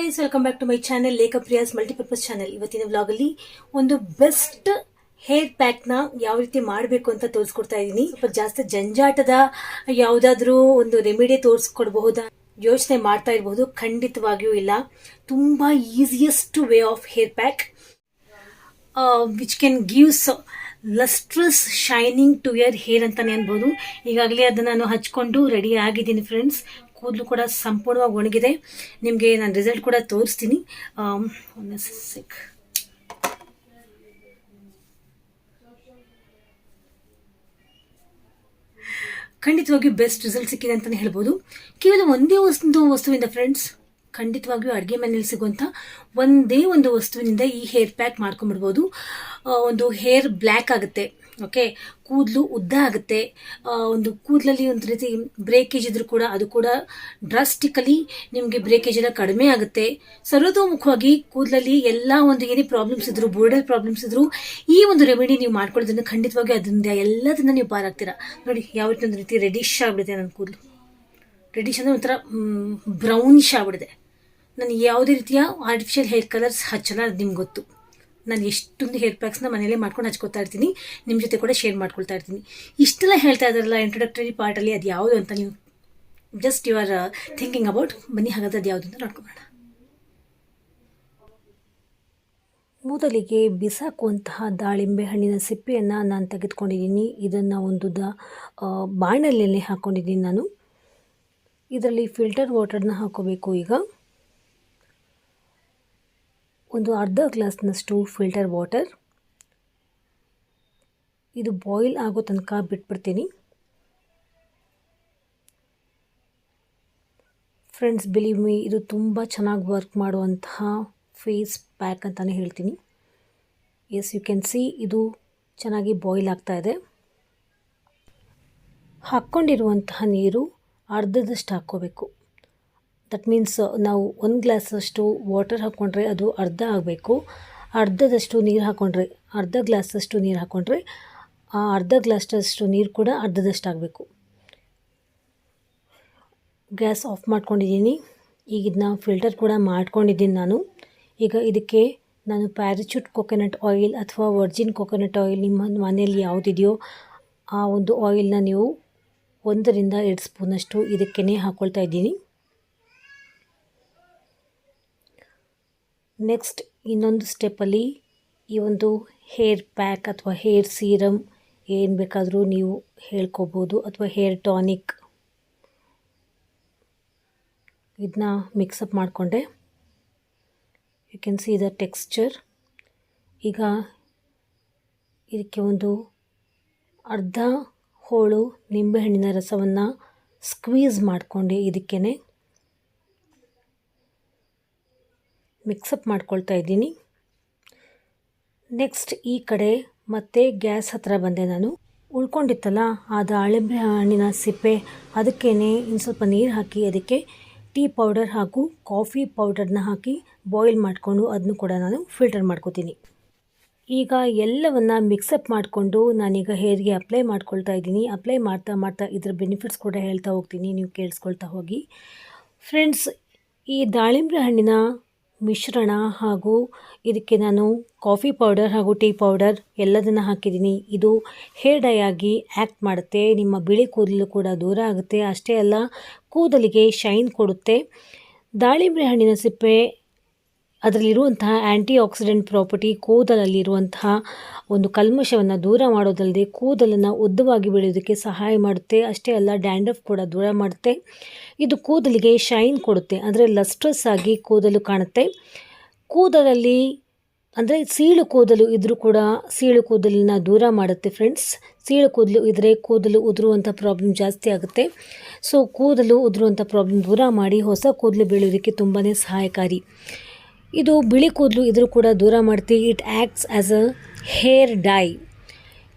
Guys welcome back to my channel Lekhapriyas multipurpose channel ಇವತ್ತಿನ ವ್ಲಾಗಲ್ಲಿ ಒಂದು ಬೆಸ್ಟ್ ಹೇರ್ ಪ್ಯಾಕ್ನ ಯಾವ ರೀತಿ ಮಾಡಬೇಕು ಅಂತ ತೋರಿಸ್ಕೊಡ್ತಾ ಇದ್ದೀನಿ ಸ್ವಲ್ಪ ಜಾಸ್ತಿ ಜಂಜಾಟದ ಯಾವುದಾದ್ರೂ ಒಂದು ರೆಮಿಡಿ ತೋರಿಸ್ಕೊಡ್ಬಹುದಾ? ಯೋಚನೆ ಮಾಡ್ತಾ ಇರಬಹುದು ಖಂಡಿತವಾಗಿಯೂ ಇಲ್ಲ. ತುಂಬಾ easiest way of hair pack which can gives lustrous shining to your hair ಅಂತಾನೆ ಅನ್ಬೋದು. ಈಗಾಗಲೇ ಅದನ್ನ ನಾನು ಹಚ್ಕೊಂಡು ರೆಡಿ ಆಗಿದ್ದೀನಿ ಫ್ರೆಂಡ್ಸ್ ಕೂದಲು ಕೂಡ ಸಂಪೂರ್ಣವಾಗಿ ಒಣಗಿದೆ. ನಿಮಗೆ ನಾನು ರಿಸಲ್ಟ್ ಕೂಡ ತೋರಿಸ್ತೀನಿ. ಸಿಕ್ ಖಂಡಿತವಾಗಿಯೂ ಬೆಸ್ಟ್ ರಿಸಲ್ಟ್ ಸಿಕ್ಕಿದೆ ಅಂತಲೇ ಹೇಳ್ಬೋದು. ಕೇವಲ ಒಂದೇ ಒಂದು ವಸ್ತುವಿಂದ ಫ್ರೆಂಡ್ಸ್ ಖಂಡಿತವಾಗಿಯೂ ಅಡುಗೆ ಮನೆಯಲ್ಲಿ ಸಿಗುವಂಥ ಒಂದೇ ಒಂದು ವಸ್ತುವಿನಿಂದ ಈ ಹೇರ್ ಪ್ಯಾಕ್ ಮಾಡ್ಕೊಂಡ್ಬಿಡ್ಬೋದು. ಆ, ಒಂದು ಹೇರ್ ಬ್ಲ್ಯಾಕ್ ಆಗುತ್ತೆ. ಓಕೆ ಕೂದಲು ಉದ್ದ ಆಗುತ್ತೆ. ಒಂದು ಕೂದಲಲ್ಲಿ ಒಂದು ರೀತಿ ಬ್ರೇಕೇಜ್ ಇದ್ರೂ ಕೂಡ ಅದು ಕೂಡ ಡ್ರಾಸ್ಟಿಕಲಿ ನಿಮಗೆ ಬ್ರೇಕೇಜ್ ಎಲ್ಲ ಕಡಿಮೆ ಆಗುತ್ತೆ. ಸರ್ವತೋಮುಖವಾಗಿ ಕೂದಲಲ್ಲಿ ಎಲ್ಲ ಒಂದು ಏನೇ ಪ್ರಾಬ್ಲಮ್ಸ್ ಇದ್ರು ಬೋರ್ಡರ್ ಪ್ರಾಬ್ಲಮ್ಸ್ ಇದ್ರು ಈ ಒಂದು ರೆಮಿಡಿ ನೀವು ಮಾಡ್ಕೊಳ್ಳೋದ್ರಿಂದ ಖಂಡಿತವಾಗಿ ಅದರಿಂದ ಎಲ್ಲದನ್ನ ನೀವು ಪಾರಾಗ್ತೀರಾ. ನೋಡಿ, ಯಾವ ರೀತಿ ಒಂದು ರೀತಿ ರೆಡಿಶ್ ಆಗ್ಬಿಡುತ್ತೆ ನನ್ನ ಕೂದಲು. ರೆಡಿಶ್ ಅಂದರೆ ಒಂಥರ ಬ್ರೌನಿಶ್ ಆಗಿಬಿಡಿದೆ ನಾನು ಯಾವುದೇ ರೀತಿಯ ಆರ್ಟಿಫಿಷಿಯಲ್ ಹೇರ್ ಕಲರ್ಸ್ ಹಚ್ಚಲ್ಲ, ಅದು ನಿಮ್ಗೆ ಗೊತ್ತು. ನಾನು ಎಷ್ಟೊಂದು ಹೇರ್ ಪ್ಯಾಕ್ಸ್ನ ಮನೇಲೇ ಮಾಡ್ಕೊಂಡು ಹಚ್ಕೊತಾ ಇರ್ತೀನಿ. ನಿಮ್ಮ ಜೊತೆ ಕೂಡ ಶೇರ್ ಮಾಡ್ಕೊಳ್ತಾ ಇರ್ತೀನಿ. ಇಷ್ಟೆಲ್ಲ ಹೇಳ್ತಾ ಇದ್ದಾರಲ್ಲ ಇಂಟ್ರೊಡಕ್ಟರಿ ಪಾರ್ಟಲ್ಲಿ ಅದು ಯಾವುದು ಅಂತ ನೀವು just you are thinking about ಬನ್ನಿ ಹಾಗಾದ್ರೆ ಅದು ಯಾವುದು ಅಂತ ನೋಡ್ಕೊಬೋಣ. ಮೊದಲಿಗೆ ಬಿಸಾಕುವಂತಹ ದಾಳಿಂಬೆ ಹಣ್ಣಿನ ಸಿಪ್ಪೆಯನ್ನು ನಾನು ತೆಗೆದುಕೊಂಡಿದ್ದೀನಿ. ಇದನ್ನು ಒಂದು ದ ಬಾಣಲೆಯಲ್ಲಿ ಹಾಕ್ಕೊಂಡಿದ್ದೀನಿ ನಾನು. ಇದರಲ್ಲಿ ಫಿಲ್ಟರ್ ವಾಟರ್ನ ಹಾಕೋಬೇಕು ಈಗ. ಒಂದು ಅರ್ಧ ಗ್ಲಾಸ್ನಷ್ಟು ಫಿಲ್ಟರ್ ವಾಟರ್. ಇದು ಬಾಯ್ಲ್ ಆಗೋ ತನಕ ಬಿಟ್ಬಿಡ್ತೀನಿ. ಫ್ರೆಂಡ್ಸ್, ಬಿಲೀವ್ ಮೀ, ಇದು ತುಂಬ ಚೆನ್ನಾಗಿ ವರ್ಕ್ ಮಾಡುವಂತಹ ಫೇಸ್ ಪ್ಯಾಕ್ ಅಂತಲೇ ಹೇಳ್ತೀನಿ. ಎಸ್ ಯು ಕ್ಯಾನ್ ಸಿ ಇದು ಚೆನ್ನಾಗಿ ಬಾಯ್ಲ್ ಆಗ್ತಾ ಇದೆ. ಹಾಕ್ಕೊಂಡಿರುವಂತಹ ನೀರು ಅರ್ಧದಷ್ಟು ಹಾಕ್ಕೋಬೇಕು. ದಟ್ ಮೀನ್ಸ್ ನಾವು ಒಂದು ಗ್ಲಾಸಷ್ಟು ವಾಟರ್ ಹಾಕ್ಕೊಂಡ್ರೆ ಅದು ಅರ್ಧ ಆಗಬೇಕು. ಅರ್ಧದಷ್ಟು ನೀರು ಹಾಕ್ಕೊಂಡ್ರೆ ಅರ್ಧ ಗ್ಲಾಸಷ್ಟು ನೀರು ಹಾಕ್ಕೊಂಡ್ರೆ ಆ ಅರ್ಧ ಗ್ಲಾಸಷ್ಟು ನೀರು ಕೂಡ ಅರ್ಧದಷ್ಟು ಆಗಬೇಕು. ಗ್ಯಾಸ್ ಆಫ್ ಮಾಡ್ಕೊಂಡಿದ್ದೀನಿ. ಈಗ ಇದನ್ನ ಫಿಲ್ಟರ್ ಕೂಡ ಮಾಡ್ಕೊಂಡಿದ್ದೀನಿ ನಾನು. ಈಗ ಇದಕ್ಕೆ ನಾನು ಪ್ಯಾರಚೂಟ್ ಕೊಕೊನಟ್ ಆಯಿಲ್ ಅಥವಾ ವರ್ಜಿನ್ ಕೊಕೊನಟ್ ಆಯಿಲ್ ನಿಮ್ಮ ಮನೆಯಲ್ಲಿ ಯಾವುದಿದೆಯೋ ಆ ಒಂದು ಆಯಿಲ್ನ ನೀವು ಒಂದರಿಂದ ಎರಡು ಸ್ಪೂನಷ್ಟು ಇದಕ್ಕೇ ಹಾಕ್ಕೊಳ್ತಾ ಇದ್ದೀನಿ. ನೆಕ್ಸ್ಟ್ ಇನ್ನೊಂದು ಸ್ಟೆಪ್ಪಲ್ಲಿ ಈ ಒಂದು ಹೇರ್ ಪ್ಯಾಕ್ ಅಥವಾ ಹೇರ್ ಸೀರಮ್ ಏನು ಬೇಕಾದರೂ ನೀವು ಹೇಳ್ಕೊಬೋದು ಅಥವಾ ಹೇರ್ ಟಾನಿಕ್ ಇದನ್ನ ಮಿಕ್ಸಪ್ ಮಾಡಿಕೊಂಡೆ. You can see the texture ಈಗ ಇದಕ್ಕೆ ಒಂದು ಅರ್ಧ ಹೋಳು ನಿಂಬೆಹಣ್ಣಿನ ರಸವನ್ನು ಸ್ಕ್ವೀಸ್ ಮಾಡಿಕೊಂಡೆ ಇದಕ್ಕೇ ಮಿಕ್ಸಪ್ ಮಾಡ್ಕೊಳ್ತಾ ಇದ್ದೀನಿ. ನೆಕ್ಸ್ಟ್ ಈ ಕಡೆ ಮತ್ತೆ ಗ್ಯಾಸ್ ಹತ್ರ ಬಂದೆ ನಾನು. ಉಳ್ಕೊಂಡಿತ್ತಲ್ಲ ಆ ದಾಳಿಂಬೆ ಹಣ್ಣಿನ ಸಿಪ್ಪೆ ಅದಕ್ಕೇ ಇನ್ನು ಸ್ವಲ್ಪ ನೀರು ಹಾಕಿ ಅದಕ್ಕೆ ಟೀ ಪೌಡರ್ ಹಾಗೂ ಕಾಫಿ ಪೌಡರ್ನ ಹಾಕಿ ಬಾಯ್ಲ್ ಮಾಡಿಕೊಂಡು ಅದನ್ನು ಕೂಡ ನಾನು ಫಿಲ್ಟರ್ ಮಾಡ್ಕೋತೀನಿ. ಈಗ ಎಲ್ಲವನ್ನು ಮಿಕ್ಸಪ್ ಮಾಡಿಕೊಂಡು ನಾನೀಗ ಹೇರ್ಗೆ ಅಪ್ಲೈ ಮಾಡ್ಕೊಳ್ತಾ ಇದ್ದೀನಿ. ಅಪ್ಲೈ ಮಾಡ್ತಾ ಮಾಡ್ತಾ ಇದರ ಬೆನಿಫಿಟ್ಸ್ ಕೂಡ ಹೇಳ್ತಾ ಹೋಗ್ತೀನಿ, ನೀವು ಕೇಳಿಸ್ಕೊಳ್ತಾ ಹೋಗಿ. ಫ್ರೆಂಡ್ಸ್, ಈ ದಾಳಿಂಬೆ ಹಣ್ಣಿನ ಮಿಶ್ರಣ ಹಾಗೂ ಇದಕ್ಕೆ ನಾನು ಕಾಫಿ ಪೌಡರ್ ಹಾಗೂ ಟೀ ಪೌಡರ್ ಎಲ್ಲದನ್ನು ಹಾಕಿದ್ದೀನಿ. ಇದು ಹೇರ್ ಡೈ ಆಗಿ ಆ್ಯಕ್ಟ್ ಮಾಡುತ್ತೆ. ನಿಮ್ಮ ಬಿಳಿ ಕೂದಲು ಕೂಡ ದೂರ ಆಗುತ್ತೆ. ಅಷ್ಟೇ ಅಲ್ಲ, ಕೂದಲಿಗೆ ಶೈನ್ ಕೊಡುತ್ತೆ. ದಾಳಿಂಬೆ ಹಣ್ಣಿನ ಸಿಪ್ಪೆ ಅದರಲ್ಲಿರುವಂತಹ ಆ್ಯಂಟಿ ಆಕ್ಸಿಡೆಂಟ್ ಪ್ರಾಪರ್ಟಿ ಕೂದಲಲ್ಲಿರುವಂತಹ ಒಂದು ಕಲ್ಮಶವನ್ನು ದೂರ ಮಾಡೋದಲ್ಲದೆ ಕೂದಲನ್ನು ಉದ್ದವಾಗಿ ಬೆಳೆಯೋದಕ್ಕೆ ಸಹಾಯ ಮಾಡುತ್ತೆ. ಅಷ್ಟೇ ಅಲ್ಲ ಡ್ಯಾಂಡ್ರಫ್ ಕೂಡ ದೂರ ಮಾಡುತ್ತೆ. ಇದು ಕೂದಲಿಗೆ ಶೈನ್ ಕೊಡುತ್ತೆ. ಅಂದರೆ ಲಸ್ಟ್ರಸ್ ಆಗಿ ಕೂದಲು ಕಾಣುತ್ತೆ. ಕೂದಲಲ್ಲಿ, ಅಂದರೆ ಸೀಳು ಕೂದಲು ಇದ್ದರೂ ಕೂಡ ಸೀಳು ಕೂದಲನ್ನ ದೂರ ಮಾಡುತ್ತೆ ಫ್ರೆಂಡ್ಸ್ ಸೀಳು ಕೂದಲು ಇದ್ದರೆ ಕೂದಲು ಉದುರುವಂಥ ಪ್ರಾಬ್ಲಮ್ ಜಾಸ್ತಿ ಆಗುತ್ತೆ. ಸೊ ಕೂದಲು ಉದುರುವಂಥ ಪ್ರಾಬ್ಲಮ್ ದೂರ ಮಾಡಿ ಹೊಸ ಕೂದಲು ಬೆಳೆಯೋದಕ್ಕೆ ತುಂಬಾ ಸಹಾಯಕಾರಿ. ಇದು ಬಿಳಿ ಕೂದಲು, ಇದ್ರೂ ಕೂಡ ದೂರ ಮಾಡ್ತಿ it acts as a hair dye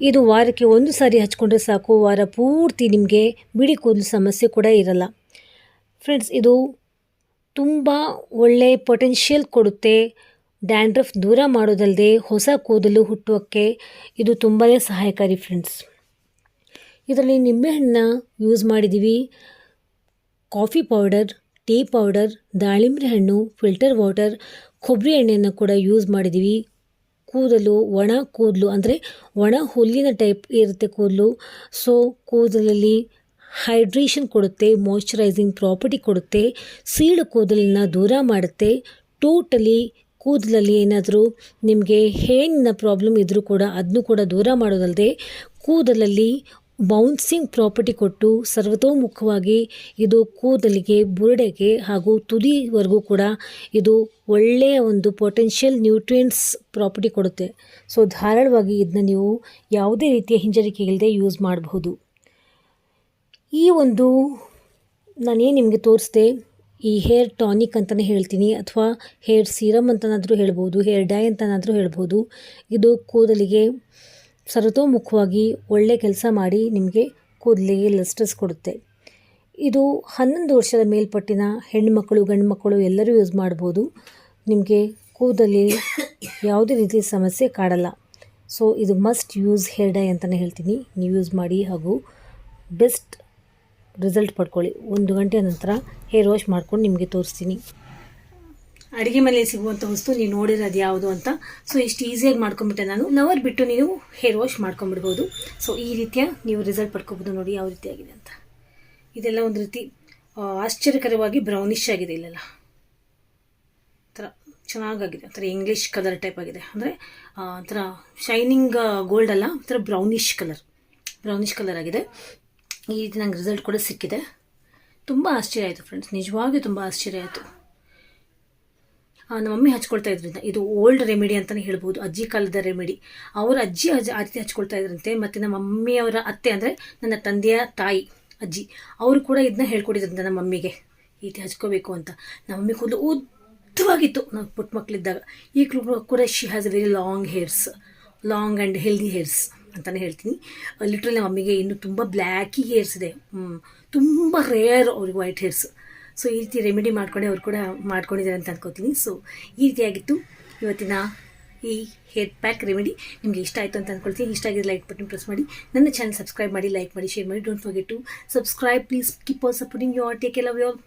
ಇದು ವಾರಕ್ಕೆ ಒಂದು ಸಾರಿ ಹಚ್ಕೊಂಡ್ರೆ ಸಾಕು. ವಾರ ಪೂರ್ತಿ ನಿಮಗೆ ಬಿಳಿ ಕೂದಲು ಸಮಸ್ಯೆ ಕೂಡ ಇರಲ್ಲ. ಫ್ರೆಂಡ್ಸ್ ಇದು ತುಂಬ ಒಳ್ಳೆ ಪೊಟೆನ್ಷಿಯಲ್ ಕೊಡುತ್ತೆ. ಡ್ಯಾಂಡ್ರಫ್ ದೂರ ಮಾಡೋದಲ್ಲದೆ ಹೊಸ ಕೂದಲು ಹುಟ್ಟುವಕ್ಕೆ ಇದು ತುಂಬಾ ಸಹಾಯಕಾರಿ ಫ್ರೆಂಡ್ಸ್ ಇದರಲ್ಲಿ ನಿಂಬೆಹಣ್ಣನ್ನ ಯೂಸ್ ಮಾಡಿದ್ದೀವಿ ಕಾಫಿ ಪೌಡರ್ ಟೀ ಪೌಡರ್ ದಾಳಿಂಬೆ ಹಣ್ಣು, ಫಿಲ್ಟರ್ ವಾಟರ್, ಕೊಬ್ಬರಿ ಎಣ್ಣೆಯನ್ನು ಕೂಡ ಯೂಸ್ ಮಾಡಿದ್ದೀವಿ ಕೂದಲು, ಒಣ ಕೂದಲು ಅಂದರೆ ಒಣ ಹುಲ್ಲಿನ ಟೈಪ್ ಇರುತ್ತೆ ಕೂದಲು. ಸೊ ಕೂದಲಲ್ಲಿ ಹೈಡ್ರೇಷನ್ ಕೊಡುತ್ತೆ ಮಾಯ್ಶ್ಚರೈಸಿಂಗ್ ಪ್ರಾಪರ್ಟಿ ಕೊಡುತ್ತೆ, ಸೀಳು ಕೂದಲನ್ನು ದೂರ ಮಾಡುತ್ತೆ. ಟೋಟಲಿ ಕೂದಲಲ್ಲಿ ಏನಾದರೂ ನಿಮಗೆ ಹೇನಿನ ಪ್ರಾಬ್ಲಮ್ ಇದ್ದರೂ ಕೂಡ ಅದನ್ನು ಕೂಡ ದೂರ ಮಾಡೋದಲ್ಲದೆ ಕೂದಲಲ್ಲಿ ಬೌನ್ಸಿಂಗ್ ಪ್ರಾಪರ್ಟಿ ಕೊಟ್ಟು ಸರ್ವತೋಮುಖವಾಗಿ ಇದು ಕೂದಲಿಗೆ, ಬುರುಡೆಗೆ ಹಾಗೂ ತುದಿವರೆಗೂ ಕೂಡ ಇದು ಒಳ್ಳೆಯ ಒಂದು ಪೊಟೆನ್ಷಿಯಲ್ ನ್ಯೂಟ್ರಿಯೆಂಟ್ಸ್ ಪ್ರಾಪರ್ಟಿ ಕೊಡುತ್ತೆ. ಸೊ ಧಾರಾಳವಾಗಿ ಇದನ್ನ ನೀವು ಯಾವುದೇ ರೀತಿಯ ಹಿಂಜರಿಕೆ ಇಲ್ಲದೆ ಯೂಸ್ ಮಾಡಬಹುದು. ಈ ಒಂದು ನಾನೇನು ನಿಮಗೆ ತೋರಿಸ್ದೆ, ಈ ಹೇರ್ ಟಾನಿಕ್ ಅಂತಲೇ ಹೇಳ್ತೀನಿ, ಅಥವಾ ಹೇರ್ ಸೀರಮ್ ಅಂತನಾದರೂ ಹೇಳ್ಬೋದು ಹೇರ್ ಡೈ ಅಂತನಾದರೂ ಹೇಳ್ಬೋದು. ಇದು ಕೂದಲಿಗೆ ಸರ್ವತೋಮುಖವಾಗಿ ಒಳ್ಳೆ ಕೆಲಸ ಮಾಡಿ ನಿಮಗೆ ಕೂದಲಿಗೆ ಲಸ್ಟ್ರಸ್ ಕೊಡುತ್ತೆ. ಇದು ಹನ್ನೊಂದು ವರ್ಷದ ಮೇಲ್ಪಟ್ಟಿನ ಹೆಣ್ಣುಮಕ್ಕಳು ಗಂಡು ಮಕ್ಕಳು ಎಲ್ಲರೂ ಯೂಸ್ ಮಾಡ್ಬೋದು. ನಿಮಗೆ ಕೂದಲಿ ಯಾವುದೇ ರೀತಿ ಸಮಸ್ಯೆ ಕಾಡಲ್ಲ. ಸೊ ಇದು ಮಸ್ಟ್ ಯೂಸ್ ಹೇರ್ ಡೈ ಅಂತಲೇ ಹೇಳ್ತೀನಿ. ನೀವು ಯೂಸ್ ಮಾಡಿ ಹಾಗೂ ಬೆಸ್ಟ್ ರಿಸಲ್ಟ್ ಪಡ್ಕೊಳ್ಳಿ. ಒಂದು ಗಂಟೆ ನಂತರ ಹೇರ್ ವಾಶ್ ಮಾಡ್ಕೊಂಡು ನಿಮಗೆ ತೋರಿಸ್ತೀನಿ. ಅಡುಗೆ ಮನೆಯಲ್ಲಿ ಸಿಗುವಂಥ ವಸ್ತು ನೀವು ನೋಡಿರೋದು ಯಾವುದು ಅಂತ. ಸೊ ಇಷ್ಟು ಈಸಿಯಾಗಿ ಮಾಡ್ಕೊಂಬಿಟ್ಟೆ ನಾನು. ನವರ್ ಬಿಟ್ಟು ನೀವು ಹೇರ್ ವಾಶ್ ಮಾಡ್ಕೊಂಬಿಡ್ಬೋದು. ಸೊ ಈ ರೀತಿಯ ನೀವು ರಿಸಲ್ಟ್ ಪಡ್ಕೋಬೋದು ನೋಡಿ ಯಾವ ರೀತಿಯಾಗಿದೆ ಅಂತ. ಇದೆಲ್ಲ ಒಂದು ರೀತಿ ಆಶ್ಚರ್ಯಕರವಾಗಿ ಬ್ರೌನಿಶ್ ಆಗಿದೆ ಇಲ್ಲೆಲ್ಲ. ಥರ ಚೆನ್ನಾಗಾಗಿದೆ, ಒಂಥರ ಇಂಗ್ಲೀಷ್ ಕಲರ್ ಟೈಪ್ ಆಗಿದೆ. ಅಂದರೆ ಒಂಥರ ಶೈನಿಂಗ್ ಗೋಲ್ಡ್ ಅಲ್ಲ, ಒಂಥರ ಬ್ರೌನಿಶ್ ಕಲರ್ ಬ್ರೌನಿಶ್ ಕಲರ್ ಆಗಿದೆ. ಈ ರೀತಿ ನಂಗೆ ರಿಸಲ್ಟ್ ಕೂಡ ಸಿಕ್ಕಿದೆ. ತುಂಬ ಆಶ್ಚರ್ಯ ಆಯಿತು ಫ್ರೆಂಡ್ಸ್ ನಿಜವಾಗಿಯೂ ತುಂಬ ಆಶ್ಚರ್ಯ ಆಯಿತು. ನಮ್ಮ ಮಮ್ಮಿ ಹಚ್ಕೊಳ್ತಾ ಇದ್ರಿಂದ ಇದು ಓಲ್ಡ್ ರೆಮಿಡಿ ಅಂತಲೇ ಹೇಳ್ಬೋದು, ಅಜ್ಜಿ ಕಾಲದ ರೆಮಿಡಿ ಅವರ ಅಜ್ಜಿ ಅಜ್ಜಿ ಆದಿತ್ಯ ಹಚ್ಕೊಳ್ತಾ ಇದ್ರಂತೆ, ಮತ್ತು ನಮ್ಮ ಮಮ್ಮಿಯವರ ಅತ್ತೆ ಅಂದರೆ ನನ್ನ ತಂದೆಯ ತಾಯಿ, ಅಜ್ಜಿ. ಅವರು ಕೂಡ ಇದನ್ನ ಹೇಳ್ಕೊಟ್ಟಿದ್ರಂತೆ ನಮ್ಮ ಮಮ್ಮಿಗೆ. ರೀತಿ ಹಚ್ಕೋಬೇಕು ಅಂತ. ನಮ್ಮ ಮಮ್ಮಿ ಕೂದಲು ಉದ್ದವಾಗಿತ್ತು ನಾವು ಪುಟ್ಟ ಮಕ್ಕಳಿದ್ದಾಗ ಈಗಲೂ ಕೂಡ she has very long hairs long and healthy hairs ಅಂತಲೇ ಹೇಳ್ತೀನಿ. ಲಿಟ್ರಲಿ ನಮ್ಮ ಮಮ್ಮಿಗೆ ಇನ್ನೂ ತುಂಬ ಬ್ಲ್ಯಾಕಿ ಹೇರ್ಸ್ ಇದೆ. ತುಂಬ ರೇರ್ ಅವ್ರಿಗೆ ವೈಟ್ ಹೇರ್ಸ್ ಸೊ ಈ ರೀತಿ ರೆಮಿಡಿ ಮಾಡ್ಕೊಂಡೆ, ಅವ್ರು ಕೂಡ ಮಾಡ್ಕೊಂಡಿದ್ದಾರೆ ಅಂತ ಅನ್ಕೋತೀನಿ. ಸೊ ಈ ರೀತಿಯಾಗಿತ್ತು ಇವತ್ತಿನ ಈ ಹೇರ್ ಪ್ಯಾಕ್ ರೆಮಿಡಿ ನಿಮಗೆ ಇಷ್ಟ ಆಯಿತು ಅಂತ ಅಂದ್ಕೊಳ್ತೀನಿ ಇಷ್ಟ ಆಗಿದ್ರೆ ಲೈಕ್ ಬಟನ್ ಪ್ರೆಸ್ ಮಾಡಿ. ನನ್ನ ಚಾನಲ್ ಸಬ್ಸ್ಕ್ರೈಬ್ ಮಾಡಿ ಲೈಕ್ ಮಾಡಿ ಶೇರ್ ಮಾಡಿ. Don't forget to subscribe please keep on supporting your take love your